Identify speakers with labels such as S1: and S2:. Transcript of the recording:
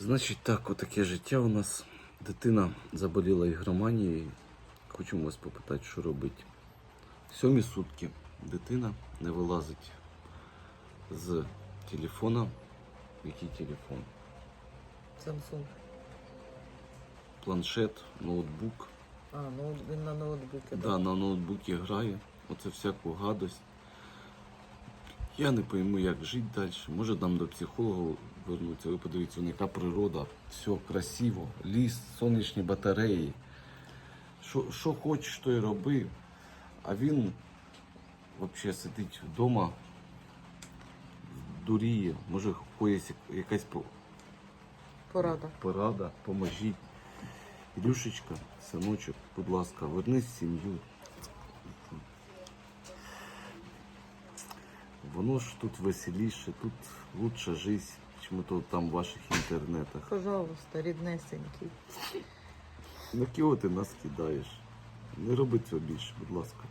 S1: Значить так, отаке життя у нас. Дитина заболіла ігроманією. Хочемо вас попитати, що робити. Сьомі сутки дитина не вилазить з телефона. Який телефон?
S2: Samsung.
S1: Планшет, ноутбук.
S2: А, ноут, він на ноутбуці.
S1: Да, на ноутбуці грає. Оце всяку гадость. Я не пойму, як жити далі. Може нам до психолога вернутися. Ви подивіться, яка природа. Все красиво. Ліс, сонячні батареї. Що, що хочеш, то й роби. А він взагалі сидить вдома, дуріє. Може, когось якась
S2: Порада.
S1: порада, поможіть. Ілюшечка, синочок, будь ласка, вернись в сім'ю. Воно ж тут веселіше, тут лучша життя, чим то там в ваших інтернетах.
S2: Пожалуйста, ріднесенький.
S1: На кого ти нас кидаєш? Не роби цього більше, будь ласка.